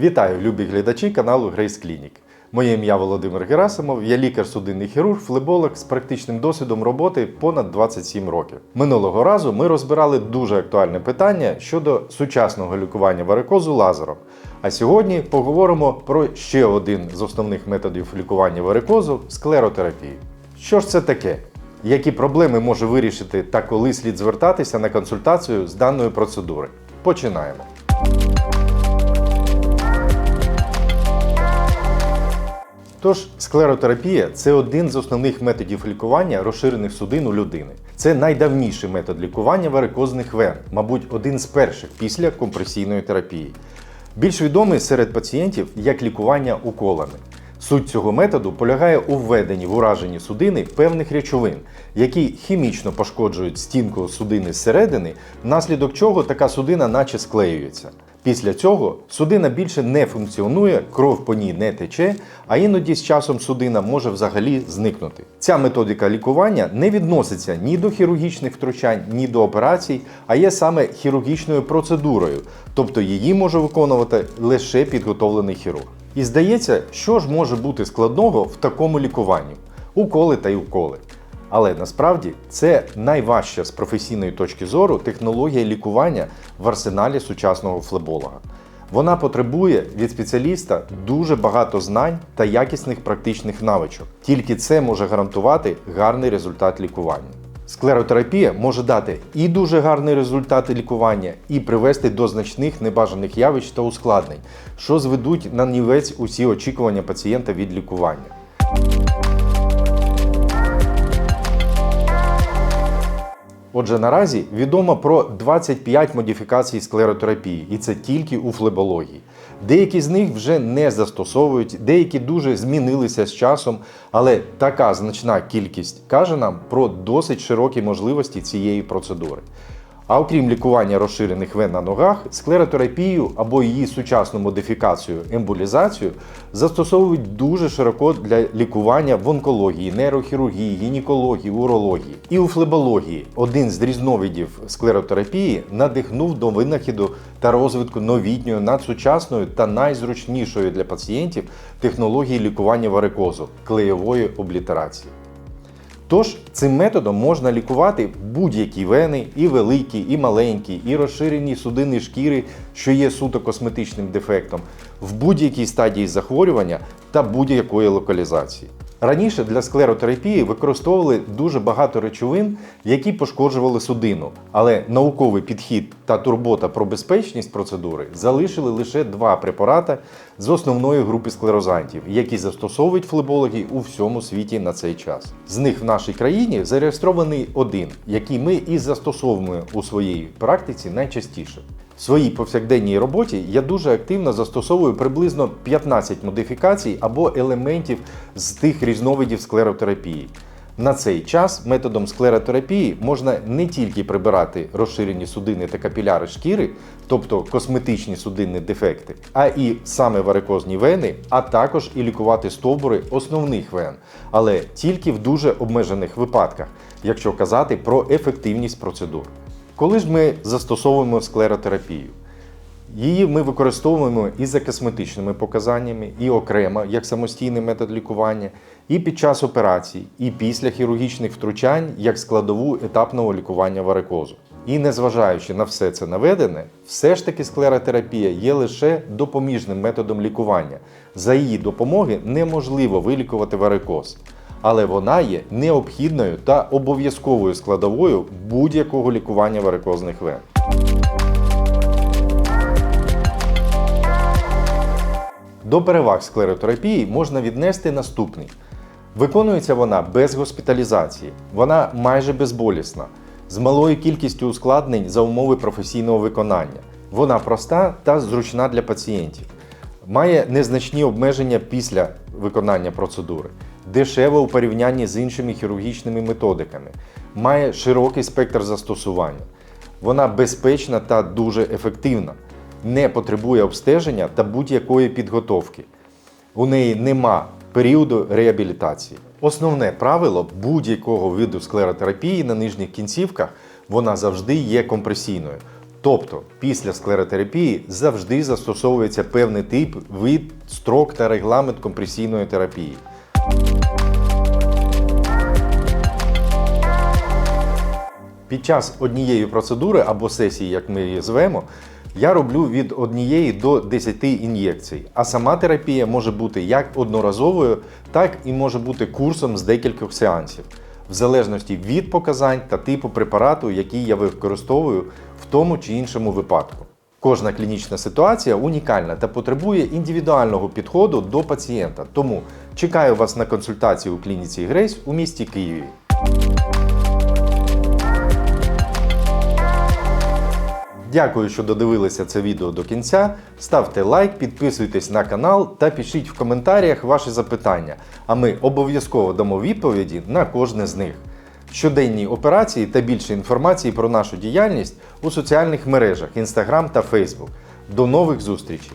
Вітаю, любі глядачі каналу Grace Clinic. Моє ім'я Володимир Герасимов, я лікар-судинний хірург, флеболог з практичним досвідом роботи понад 27 років. Минулого разу ми розбирали дуже актуальне питання щодо сучасного лікування варикозу лазером. А сьогодні поговоримо про ще один з основних методів лікування варикозу склеротерапію. Що ж це таке? Які проблеми може вирішити та коли слід звертатися на консультацію з даної процедури? Починаємо. Тож, склеротерапія це один з основних методів лікування розширених судин у людини. Це найдавніший метод лікування варикозних вен, мабуть, один з перших після компресійної терапії. Більш відомий серед пацієнтів як лікування уколами. Суть цього методу полягає у введенні в уражені судини певних речовин, які хімічно пошкоджують стінку судини зсередини, внаслідок чого така судина наче склеюється. Після цього судина більше не функціонує, кров по ній не тече, а іноді з часом судина може взагалі зникнути. Ця методика лікування не відноситься ні до хірургічних втручань, ні до операцій, а є саме хірургічною процедурою, тобто її може виконувати лише підготовлений хірург. І здається, що ж може бути складного в такому лікуванні? Уколи та й уколи. Але насправді це найважча з професійної точки зору технологія лікування в арсеналі сучасного флеболога. Вона потребує від спеціаліста дуже багато знань та якісних практичних навичок. Тільки це може гарантувати гарний результат лікування. Склеротерапія може дати і дуже гарний результат лікування, і привести до значних небажаних явищ та ускладнень, що зведуть на нівець усі очікування пацієнта від лікування. Отже, наразі відомо про 25 модифікацій склеротерапії, і це тільки у флебології. Деякі з них вже не застосовують, деякі дуже змінилися з часом, але така значна кількість каже нам про досить широкі можливості цієї процедури. А окрім лікування розширених вен на ногах, склеротерапію або її сучасну модифікацію емболізацію застосовують дуже широко для лікування в онкології, нейрохірургії, гінекології, урології. І у флебології один з різновидів склеротерапії надихнув до винахіду та розвитку новітньої, надсучасної та найзручнішої для пацієнтів технології лікування варикозу клеєвої облітерації. Тож цим методом можна лікувати будь-які вени, і великі, і маленькі, і розширені судини шкіри, що є суто косметичним дефектом, в будь-якій стадії захворювання та будь-якої локалізації. Раніше для склеротерапії використовували дуже багато речовин, які пошкоджували судину, але науковий підхід та турбота про безпечність процедури залишили лише два препарати з основної групи склерозантів, які застосовують флебологи у всьому світі на цей час. З них в нашій країні зареєстрований один, який ми і застосовуємо у своїй практиці найчастіше. В своїй повсякденній роботі я дуже активно застосовую приблизно 15 модифікацій або елементів з тих різновидів склеротерапії. На цей час методом склеротерапії можна не тільки прибирати розширені судини та капіляри шкіри, тобто косметичні судинні дефекти, а і саме варикозні вени, а також і лікувати стовбури основних вен, але тільки в дуже обмежених випадках, якщо казати про ефективність процедур. Коли ж ми застосовуємо склеротерапію? Її ми використовуємо і за косметичними показаннями, і окремо як самостійний метод лікування, і під час операцій, і після хірургічних втручань як складову етапного лікування варикозу. І незважаючи на все це наведене, все ж таки склеротерапія є лише допоміжним методом лікування. За її допомоги неможливо вилікувати варикоз, але вона є необхідною та обов'язковою складовою будь-якого лікування варикозних вен. До переваг склеротерапії можна віднести наступний. Виконується вона без госпіталізації, вона майже безболісна, з малою кількістю ускладнень за умови професійного виконання. Вона проста та зручна для пацієнтів. Має незначні обмеження після виконання процедури, дешева у порівнянні з іншими хірургічними методиками, має широкий спектр застосування. Вона безпечна та дуже ефективна, не потребує обстеження та будь-якої підготовки. У неї нема періоду реабілітації. Основне правило будь-якого виду склеротерапії на нижніх кінцівках вона завжди є компресійною. Тобто після склеротерапії завжди застосовується певний тип, вид, строк та регламент компресійної терапії. Під час однієї процедури або сесії, як ми її звемо, я роблю від однієї до 10 ін'єкцій. А сама терапія може бути як одноразовою, так і може бути курсом з декількох сеансів, в залежності від показань та типу препарату, який я використовую тому чи іншому випадку. Кожна клінічна ситуація унікальна та потребує індивідуального підходу до пацієнта. Тому чекаю вас на консультацію у клініці Грейс у місті Києві. Дякую, що додивилися це відео до кінця. Ставте лайк, підписуйтесь на канал та пишіть в коментарях ваші запитання, а ми обов'язково дамо відповіді на кожне з них. Щоденні операції та більше інформації про нашу діяльність у соціальних мережах Instagram та Facebook. До нових зустрічей!